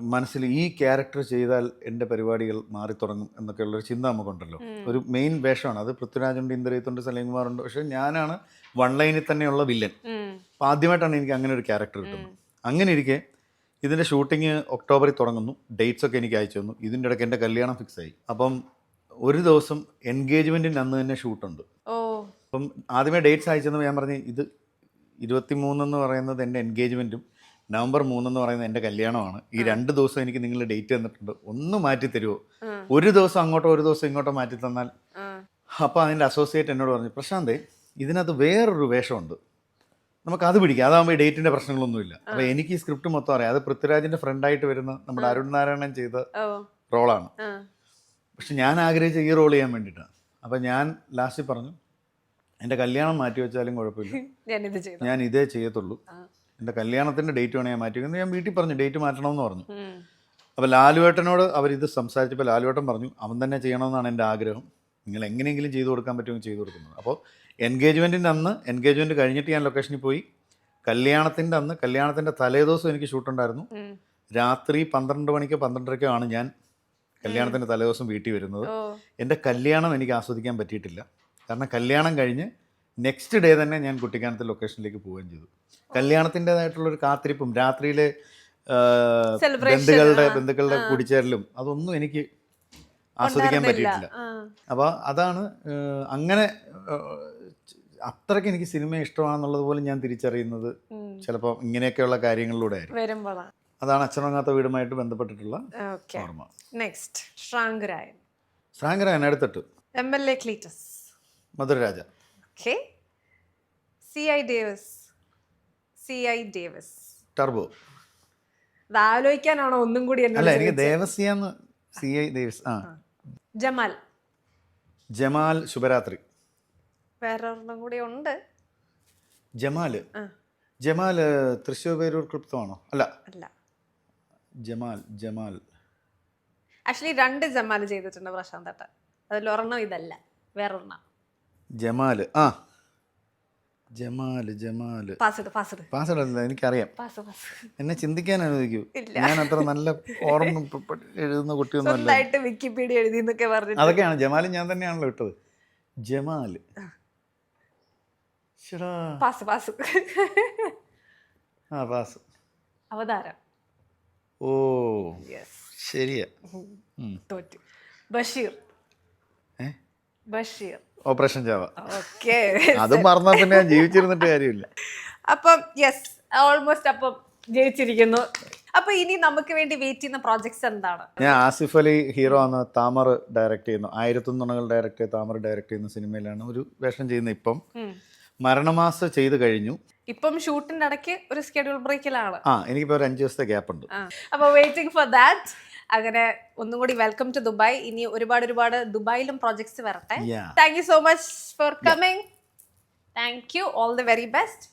മനസ്സിൽ ഈ ക്യാരക്ടർ ചെയ്താൽ എന്റെ പരിപാടികൾ മാറി തുടങ്ങും എന്നൊക്കെയുള്ളൊരു ചിന്ത നമുക്കുണ്ടല്ലോ. ഒരു മെയിൻ വേഷമാണ്. അത് പൃഥ്വിരാജുണ്ട് ഇന്ദ്രജിത്തുണ്ട് സലീംകുമാറുണ്ട്. പക്ഷെ ഞാനാണ് വൺ ലൈനിൽ തന്നെയുള്ള വില്ലൻ. അപ്പോൾ ആദ്യമായിട്ടാണ് എനിക്ക് അങ്ങനെ ഒരു ക്യാരക്ടർ കിട്ടുന്നത്. അങ്ങനെ ഇരിക്കെ ഇതിന്റെ ഷൂട്ടിങ് ഒക്ടോബറിൽ തുടങ്ങുന്നു. ഡേറ്റ്സ് ഒക്കെ എനിക്ക് അയച്ചു തന്നു. ഇതിന്റെ ഇടയ്ക്ക് എന്റെ കല്യാണം ഫിക്സ് ആയി. അപ്പം ഒരു ദിവസം എൻഗേജ്മെന്റിന്റെ അന്ന് തന്നെ ഷൂട്ടുണ്ട്. അപ്പം ആദ്യമേ ഡേറ്റ്സ് അയച്ചെന്ന് ഞാൻ പറഞ്ഞു ഇത് ഇരുപത്തി മൂന്നെന്ന് പറയുന്നത് എന്റെ എൻഗേജ്മെന്റും നവംബർ മൂന്നെന്ന് പറയുന്നത് എന്റെ കല്യാണമാണ്. ഈ രണ്ട് ദിവസം എനിക്ക് നിങ്ങൾ ഡേറ്റ് തന്നിട്ടുണ്ട്. ഒന്ന് മാറ്റി തരുമോ ഒരു ദിവസം അങ്ങോട്ടോ ഒരു ദിവസം ഇങ്ങോട്ടോ മാറ്റി തന്നാൽ. അപ്പോൾ അതിന്റെ അസോസിയേറ്റ് എന്നോട് പറഞ്ഞു പ്രശാന്തേ ഇതിനകത്ത് വേറൊരു വേഷമുണ്ട്. നമുക്ക് അത് പിടിക്കാം. അതാകുമ്പോൾ ഡേറ്റിന്റെ പ്രശ്നങ്ങളൊന്നുമില്ല. അപ്പോൾ എനിക്ക് ഈ സ്ക്രിപ്റ്റ് മൊത്തം അറിയാം. അത് പൃഥ്വിരാജിന്റെ ഫ്രണ്ടായിട്ട് വരുന്ന നമ്മുടെ അരുൺ നാരായണൻ ചെയ്ത റോളാണ്. പക്ഷെ ഞാൻ ആഗ്രഹിച്ച ഈ റോൾ ചെയ്യാൻ വേണ്ടിയിട്ടാണ് അപ്പം ഞാൻ ലാസ്റ്റ് പറഞ്ഞു എന്റെ കല്യാണം മാറ്റി വെച്ചാലും കുഴപ്പമില്ല. ഞാൻ ഇതേ ചെയ്യത്തുള്ളൂ. എന്റെ കല്യാണത്തിന്റെ ഡേറ്റ് വേണേ ഞാൻ മാറ്റി ഞാൻ വീട്ടിൽ പറഞ്ഞു ഡേറ്റ് മാറ്റണമെന്ന് പറഞ്ഞു. അപ്പോൾ ലാലുവേട്ടനോട് അവരിത് സംസാരിച്ചപ്പോൾ ലാലുവേട്ടൻ പറഞ്ഞു അവൻ തന്നെ ചെയ്യണമെന്നാണ് എന്റെ ആഗ്രഹം. നിങ്ങൾ എങ്ങനെയെങ്കിലും ചെയ്തു കൊടുക്കാൻ പറ്റുമെങ്കിൽ ചെയ്തു കൊടുക്കുന്നത്. അപ്പോൾ എൻഗേജ്മെന്റിന്റെ അന്ന് എൻഗേജ്മെന്റ് കഴിഞ്ഞിട്ട് ഞാൻ ലൊക്കേഷനിൽ പോയി. കല്യാണത്തിന്റെ അന്ന് കല്യാണത്തിന്റെ തലേദിവസം എനിക്ക് ഷൂട്ടുണ്ടായിരുന്നു. രാത്രി പന്ത്രണ്ട് മണിക്കോ പന്ത്രണ്ടരക്കോ ആണ് ഞാൻ കല്യാണത്തിന്റെ തലേദിവസം വീട്ടിൽ വരുന്നത്. എന്റെ എന്റെ കല്യാണം എനിക്ക് ആസ്വദിക്കാൻ പറ്റിയിട്ടില്ല. കാരണം കല്യാണം കഴിഞ്ഞ് നെക്സ്റ്റ് ഡേ തന്നെ ഞാൻ കുട്ടിക്കാനത്തെ ലൊക്കേഷനിലേക്ക് പോവുകയും ചെയ്തു. കല്യാണത്തിന്റെതായിട്ടുള്ളൊരു കാത്തിരിപ്പും രാത്രിയിലെ ബന്ധുക്കളുടെ ബന്ധുക്കളുടെ. കൂടിച്ചേരലും അതൊന്നും എനിക്ക് ആസ്വദിക്കാൻ പറ്റിയിട്ടില്ല. അപ്പോൾ അതാണ് അങ്ങനെ അത്രയ്ക്ക് എനിക്ക് സിനിമ ഇഷ്ടമാണെന്നുള്ളത് പോലും ഞാൻ തിരിച്ചറിയുന്നത്. ചിലപ്പോൾ ഇങ്ങനെയൊക്കെയുള്ള കാര്യങ്ങളിലൂടെ ആയിരിക്കും. അതാണ് അച്ഛനങ്ങാത്ത വീടുമായിട്ട് ബന്ധപ്പെട്ടിട്ടുള്ള ഓർമ്മ. നെക്സ്റ്റ് ശ്രാങ്കരായൻ ശ്രാങ്കരായൻ അടുത്തിട്ട്. M L A Cleetus Madhuraraja. Okay C I Davis C I Davis Turbo അത് ആലോചിക്കാനാണോ? ഒന്നും കൂടി എന്നോട് അല്ല എനിക്ക് ചോദിച്ചത്? ദേവസ്യാന്ന് സി ഐ ദേവസ് ആ. ജമാൽ. ജമാൽ ശുഭരാത്രി. വേറൊരെണ്ണം കൂടി ഉണ്ട്. ജമാൽ ആ. ജമാൽ തൃശ്ശൂർ പേരൂർ ക്ലിപ്തമാണോ അല്ല. അല്ല. ജമാൽ ജമാൽ. ആക്ച്വലി രണ്ട് ജമാൽ ചെയ്തിട്ടുണ്ട് പ്രശാന്ത് ഏട്ടൻ. അതിൽ ഒരെണ്ണം ഇതല്ല. വേറൊരെണ്ണം. ജമാൽ ആ. പാസ് ഇട് പാസ്വേഡ് അല്ല എനിക്കറിയാം. എന്നെ ചിന്തിക്കാൻ അനുവദിക്കൂ. ഞാൻ അത്ര നല്ല ഓർമ്മ എഴുതുന്ന കുട്ടിയൊന്നും വിക്കിപീഡിയ എഴുതി അതൊക്കെയാണ് ജമാൽ ഞാൻ തന്നെയാണല്ലോ ഇട്ടത്. ജമാൽ. ആ. പാസ് അവതാരം. ഓ. ശരിയാ. തോറ്റു. ബഷീർ. ഏ? ബഷീർ. ഓപ്പറേഷൻ ജാവ. ഓക്കെ. അത് മറന്നാൽ പിന്നെ ഞാൻ ജീവിച്ചിരുന്നിട്ട് കാര്യമില്ല. അപ്പം യെസ് ഓൾമോസ്റ്റ് അപ്പം ജയിച്ചിരിക്കുന്നു. അപ്പൊ ഇനി നമുക്ക് വേണ്ടി വെയിറ്റ് ചെയ്യുന്ന പ്രോജക്ട്സ് എന്താണ്? ഞാൻ ആസിഫ് അലി ഹീറോ ആണ്. താമർ ഡയറക്ട് ചെയ്യുന്നു. ആയിരത്തൊന്നുണകൾ ചെയ്ത് താമർ ഡയറക്ട് ചെയ്യുന്ന സിനിമയിലാണ് ഒരു വേഷം ചെയ്യുന്ന ഇപ്പം. മരണമാസ് ചെയ്ത് കഴിഞ്ഞു. ഇപ്പം ഷൂട്ടിന്റെ ഇടയ്ക്ക് ഒരു സ്കെഡ്യൂൾ ബ്രേക്കിലാണ് ആ എനിക്കിപ്പോ ഒരു അഞ്ച് ദിവസത്തെ ഗ്യാപ്പ് ഉണ്ട്. അപ്പൊ വെയിറ്റിംഗ് ഫോർ ദാറ്റ് അങ്ങനെ ഒന്നും കൂടി വെൽക്കം ടു ദുബായ്. ഇനി ഒരുപാട് ഒരുപാട് ദുബായിലും പ്രോജക്ട്സ് വരട്ടെ. Thank you so much for coming thank you all the very best